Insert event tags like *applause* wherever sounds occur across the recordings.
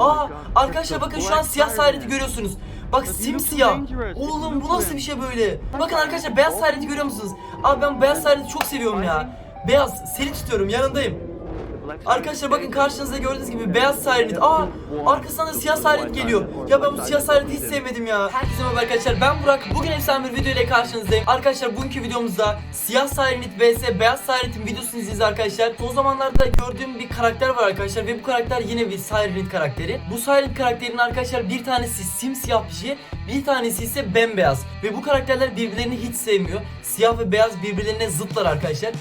Aa arkadaşlar bakın şu an siyah sayreti görüyorsunuz. Bak simsiyah. Oğlum bu nasıl bir şey böyle? Bakın arkadaşlar beyaz sayreti görüyor musunuz? Abi ben beyaz sayreti çok seviyorum ya. Beyaz seni tutuyorum yanındayım. Arkadaşlar bakın karşınızda gördüğünüz gibi beyaz sirenet. Aa arkasından da siyah sirenet geliyor. Ya ben bu siyah sireneti hiç sevmedim ya. Herkese merhaba arkadaşlar ben Burak. Bugün efsane bir video ile karşınızdayım. Arkadaşlar bugünkü videomuzda siyah sirenet vs beyaz sirenetin videosunu izleyeceğiz arkadaşlar. Son zamanlarda gördüğüm bir karakter var arkadaşlar ve bu karakter yine bir sirenet karakteri. Bu sirenet karakterinin arkadaşlar bir tanesi simsiyah bir şey, bir tanesi ise bembeyaz. Ve bu karakterler birbirlerini hiç sevmiyor. Siyah ve beyaz birbirlerine zıtlar arkadaşlar.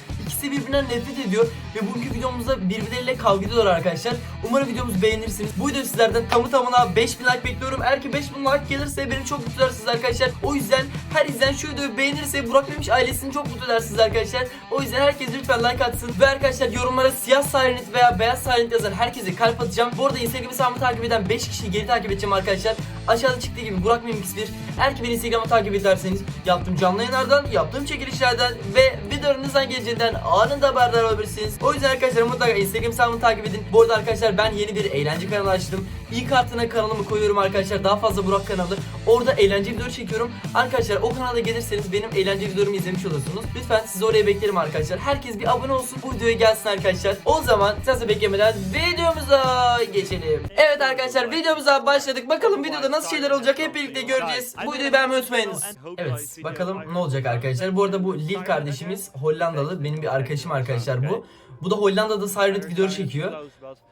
İkisi birbirinden nefret ediyor ve bugünkü videomuzda birbirleriyle kavga ediyorlar arkadaşlar. Umarım videomuzu beğenirsiniz. Bu video sizlerden tamı tamına 5000 like bekliyorum. Eğer ki 5000 like gelirse beni çok mutlu edersiniz arkadaşlar. O yüzden her izleyen şu videoyu beğenirse Burak Memiş ailesini çok mutlu edersiniz arkadaşlar. O yüzden herkes lütfen like atsın. Ve arkadaşlar yorumlara siyah sirenet veya beyaz sirenet yazan herkese kalp atacağım. Bu arada Instagram hesabımı takip eden 5 kişiyi geri takip edeceğim arkadaşlar. Aşağıda çıktığı gibi Burak Memix 1. Eğer ki beni Instagram'a takip ederseniz yaptığım canlı yayınlardan, yaptığım çekilişlerden ve videolarınızdan geleceğinden anında haberdar olabilirsiniz. O yüzden arkadaşlar mutlaka Instagram hesabımı takip edin. Bu arada arkadaşlar ben yeni bir eğlence kanalı açtım. İlk kartına kanalımı koyuyorum arkadaşlar. Daha fazla Burak kanalı. Orada eğlence videoları çekiyorum. Arkadaşlar o kanala gelirseniz benim eğlence videolarımı izlemiş olursunuz. Lütfen sizi oraya beklerim arkadaşlar. Herkes bir abone olsun. Bu videoya gelsin arkadaşlar. O zaman size beklemeden videomuza geçelim. Evet arkadaşlar videomuza başladık. Bakalım videoda nasıl şeyler olacak hep birlikte göreceğiz. Bu videoyu beğenmeyi unutmayınız. Evet bakalım ne olacak arkadaşlar. Bu arada bu Lil kardeşimiz Hollandalı. Benim bir arkadaşım arkadaşlar bu. Bu da Hollanda'da Siren video çekiyor.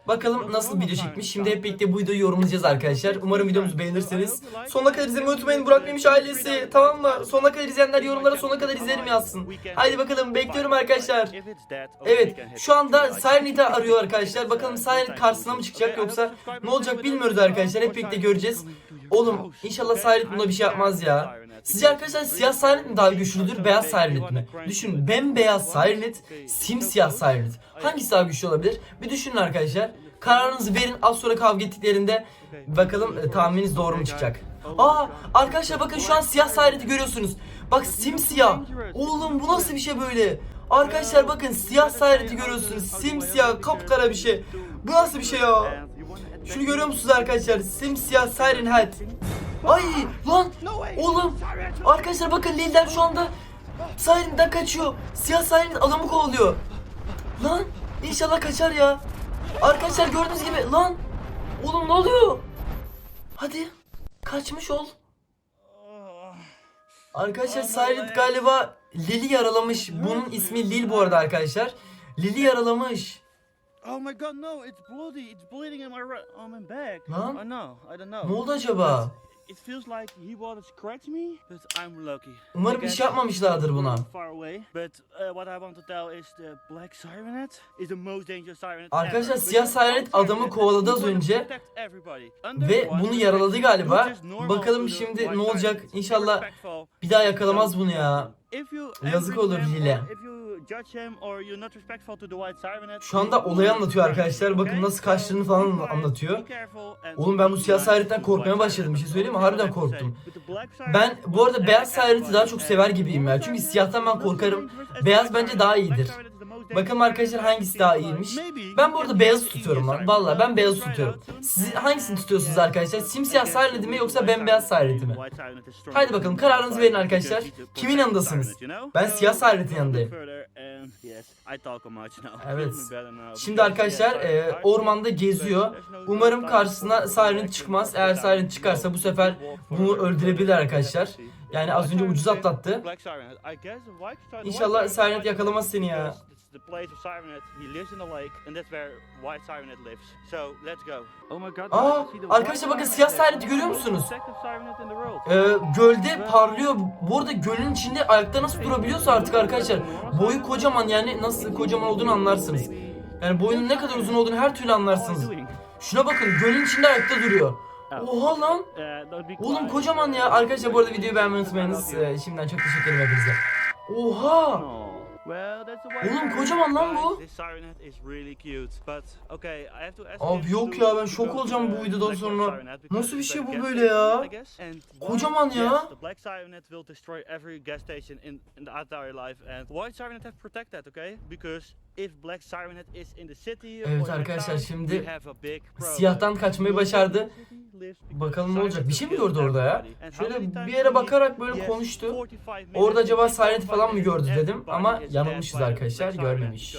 Bakalım nasıl video çekmiş. Şimdi hep birlikte bu videoyu yorumlayacağız arkadaşlar. Umarım videomuzu beğenirseniz. Sonuna kadar izlemeyi unutmayın. Burak Memiş ailesi. Tamam mı? Sonuna kadar izleyenler yorumlara sonuna kadar izlerim yazsın. Haydi bakalım bekliyorum arkadaşlar. Evet şu anda Sirenit'i arıyor arkadaşlar. Bakalım Sirenit karşısına mı çıkacak yoksa ne olacak bilmiyoruz arkadaşlar. Hep birlikte göreceğiz. Oğlum inşallah Sirenit buna bir şey yapmaz ya. Sizce arkadaşlar siyah Sirenet mi daha güçlüdür, beyaz Sirenet mi? Düşünün bembeyaz Sirenet, simsiyah Sirenet. Hangisi daha güçlü olabilir? Bir düşünün arkadaşlar. Kararınızı verin az sonra kavga ettiklerinde bakalım e, tahmininiz doğru mu çıkacak. Aa arkadaşlar bakın şu an siyah Sirenet'i görüyorsunuz. Bak simsiyah. Oğlum bu nasıl bir şey böyle? Arkadaşlar bakın siyah Sirenet'i görüyorsunuz. Simsiyah kapkara bir şey. Bu nasıl bir şey ya? Şunu görüyor musunuz arkadaşlar? Simsiyah Siren Head. Ay lan oğlum arkadaşlar bakın Lil'den şu anda Siren'den kaçıyor. Siyah Siren adamı kovalıyor. Lan inşallah kaçar ya. Arkadaşlar gördüğünüz gibi lan oğlum ne oluyor? Hadi kaçmış ol. Arkadaşlar Silent galiba Lil'i yaralamış. Bunun ismi Lil bu arada arkadaşlar. Lil'i yaralamış. Oh my god, no, it's bloody. It's bleeding in my right arm and back. Lan? I know, I don't know. Ne oldu acaba? It feels like he wanted to scratch me, but I'm lucky. Umarım bir şey yapmamışlardır buna. Far away, but uh, what I want to tell is the Black Sirenet is the most dangerous sirenet Arkadaşlar, siyah sirenet adamı kovaladı az önce Ve bunu yaraladı galiba. Bakalım şimdi ne olacak? İnşallah bir daha yakalamaz bunu ya. If you Yazık olur Sirenet, Şu anda olayı anlatıyor arkadaşlar. Bakın nasıl kaçtığını falan anlatıyor. Oğlum ben bu siyah sirenetten korkmaya başladım. Bir şey söyleyeyim mi? Harbiden korktum. Ben bu arada beyaz sireneti daha çok sever gibiyim ya. Çünkü siyahtan ben korkarım. Beyaz bence daha iyidir. Bakalım arkadaşlar hangisi daha iyiymiş. Ben bu arada beyazı tutuyorum lan. Vallahi ben beyazı tutuyorum. Siz hangisini tutuyorsunuz arkadaşlar? Simsiyah sireneti mi yoksa bembeyaz sireneti mi? Haydi bakalım kararınızı verin arkadaşlar. Kimin yanındasınız? Ben siyah sirenetin yanındayım. Evet. Şimdi arkadaşlar e, ormanda geziyor. Umarım karşısına Siren çıkmaz. Eğer Siren çıkarsa bu sefer bunu öldürebilir arkadaşlar. Yani az önce ucuz atlattı. İnşallah Sirenet yakalamaz seni ya. Aa, arkadaşlar bakın siyah Sirenet'i görüyor musunuz? Ee, gölde parlıyor. Bu arada gölün içinde ayakta nasıl durabiliyorsa artık arkadaşlar. Boyu kocaman yani nasıl kocaman olduğunu anlarsınız. Yani boyunun ne kadar uzun olduğunu her türlü anlarsınız. Şuna bakın gölün içinde ayakta duruyor. Oha lan. Oğlum kocaman ya. Arkadaşlar bu arada videoyu beğenmeyi unutmayınız. Ee, şimdiden çok teşekkür ederim hepinize. Oha. Oğlum, kocaman lan bu. Abi yok ya, ben şok olacağım bu videodan sonra. Nasıl bir şey bu böyle ya? Kocaman ya. Evet arkadaşlar, şimdi. Siyahtan kaçmayı başardı. Bakalım ne olacak. Bir şey mi gördü orada ya? Şöyle bir yere bakarak böyle konuştu. 45 minutes, Orada acaba 45 Sirenet falan mı gördü dedim ama yanılmışız arkadaşlar, görmemiş.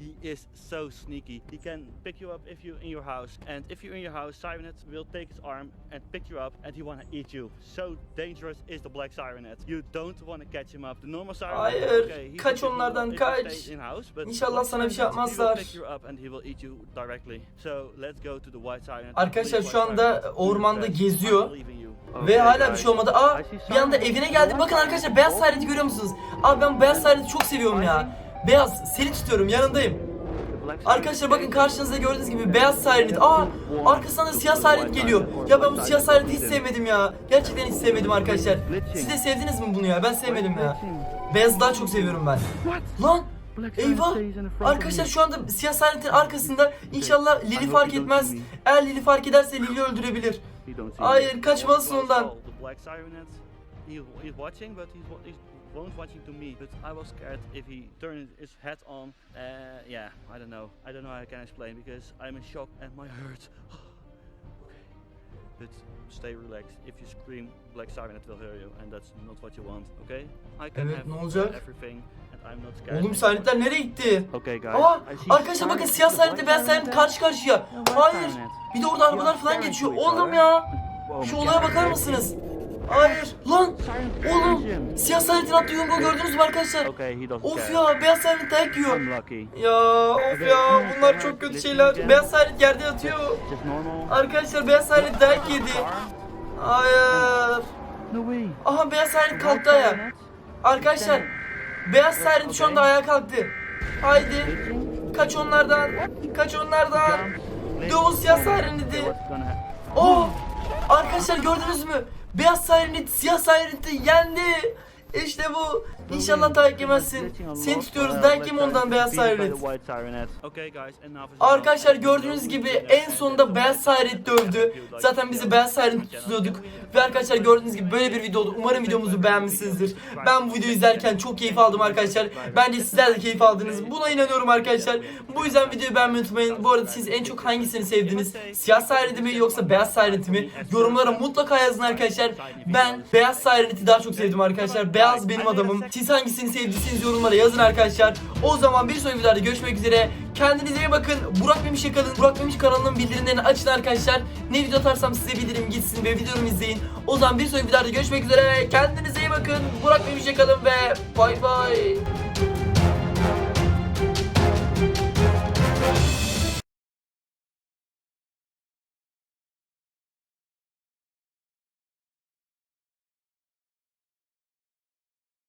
He is so sneaky. He can pick you up if you in your house, and if you're in your house, Sirenet will take his arm and pick you up, and he wanna eat you. So dangerous is the black Sirenet. You don't wanna catch him up. The normal Sirenet, Hayır, okay, he kaç onlardan, kaç. in house, but İnşallah sana bir şey yapmazlar. will pick you up and he will eat you directly. So let's go to the white Sirenet. Arkadaşlar, şu anda ormanda geziyor. Ve hala bir şey olmadı. Aa bir anda evine geldi. Bakın arkadaşlar beyaz Sirenet'i görüyor musunuz? Abi ben beyaz Sirenet'i çok seviyorum ya. Beyaz seni tutuyorum yanındayım. Arkadaşlar bakın karşınızda gördüğünüz gibi beyaz Sirenet. Aa arkasından da siyah Sirenet geliyor. Ya ben bu siyah Sirenet'i hiç sevmedim ya. Gerçekten hiç sevmedim arkadaşlar. Siz de sevdiniz mi bunu ya? Ben sevmedim ya. Beyazı daha çok seviyorum ben. Lan Eyvah! Arkadaşlar şu anda siyah Sirenet'in arkasında inşallah Lili fark etmez. Eğer Lili fark ederse Lili öldürebilir. Hayır, kaçmalısın ondan. Won't watching to me. But I was scared if he turned his head on. Uh, yeah, I don't know. I don't know how I can explain because I'm in shock and my heart. okay, *gasps* but stay relaxed. If you scream, Black Sirenet will hear you, and that's not what you want. Okay? I can Evet, have olacak? everything, and I'm not scared. Oğlum Sirenet'ler nereye gitti? Okay, guys. Aa I see arkadaşlar bakın siyah Sirenet'le White beyaz karşı karşıya. Hayır. Bir de orada arabalar falan geçiyor. Oğlum ya. Şu olaya bakar mısınız? Hayır. Lan. Oğlum. Siyah Sirenet'in attığı yumruğu gördünüz mü arkadaşlar? Of ya beyaz Sirenet dayak yiyor. Ya of ya bunlar çok kötü şeyler. Beyaz Sirenet yerde yatıyor. Arkadaşlar beyaz Sirenet dayak yedi. Hayır. Aha beyaz Sirenet kalktı ayağa. Arkadaşlar beyaz Sirenet şu anda ayağa kalktı. Haydi. Kaç onlardan. Kaç onlardan. Doğu siyah Sirenet'i. Oh! Arkadaşlar gördünüz mü? Beyaz Sirenet siyah Sirenet'i yendi. İşte bu. İnşallah dayak yemezsin. Seni tutuyoruz yeme ondan beyaz Sirenet. Arkadaşlar gördüğünüz gibi en sonunda Beyaz Sirenet dövdü. Zaten bizi Beyaz Sirenet tutuyorduk. Ve arkadaşlar gördüğünüz gibi böyle bir video oldu. Umarım videomuzu beğenmişsinizdir. Ben bu videoyu izlerken çok keyif aldım arkadaşlar. Bence sizler de keyif aldınız. Buna inanıyorum arkadaşlar. Bu yüzden videoyu beğenmeyi unutmayın. Bu arada siz en çok hangisini sevdiniz? Siyah Sirenet'i mi yoksa Beyaz Sirenet'i mi? Yorumlara mutlaka yazın arkadaşlar. Ben Beyaz Sirenet'i daha çok sevdim arkadaşlar. Beyaz benim adamım. Siz hangisini sevdiyseniz yorumlara yazın arkadaşlar. O zaman bir sonraki videoda görüşmek üzere. Kendinize iyi bakın. Burak Memiş'e kalın. Burak Memiş kanalının bildirimlerini açın arkadaşlar. Ne video atarsam size bildirim gitsin ve videomu izleyin. O zaman bir sonraki videoda görüşmek üzere. Kendinize iyi bakın. Burak Memiş'e kalın ve bay bay.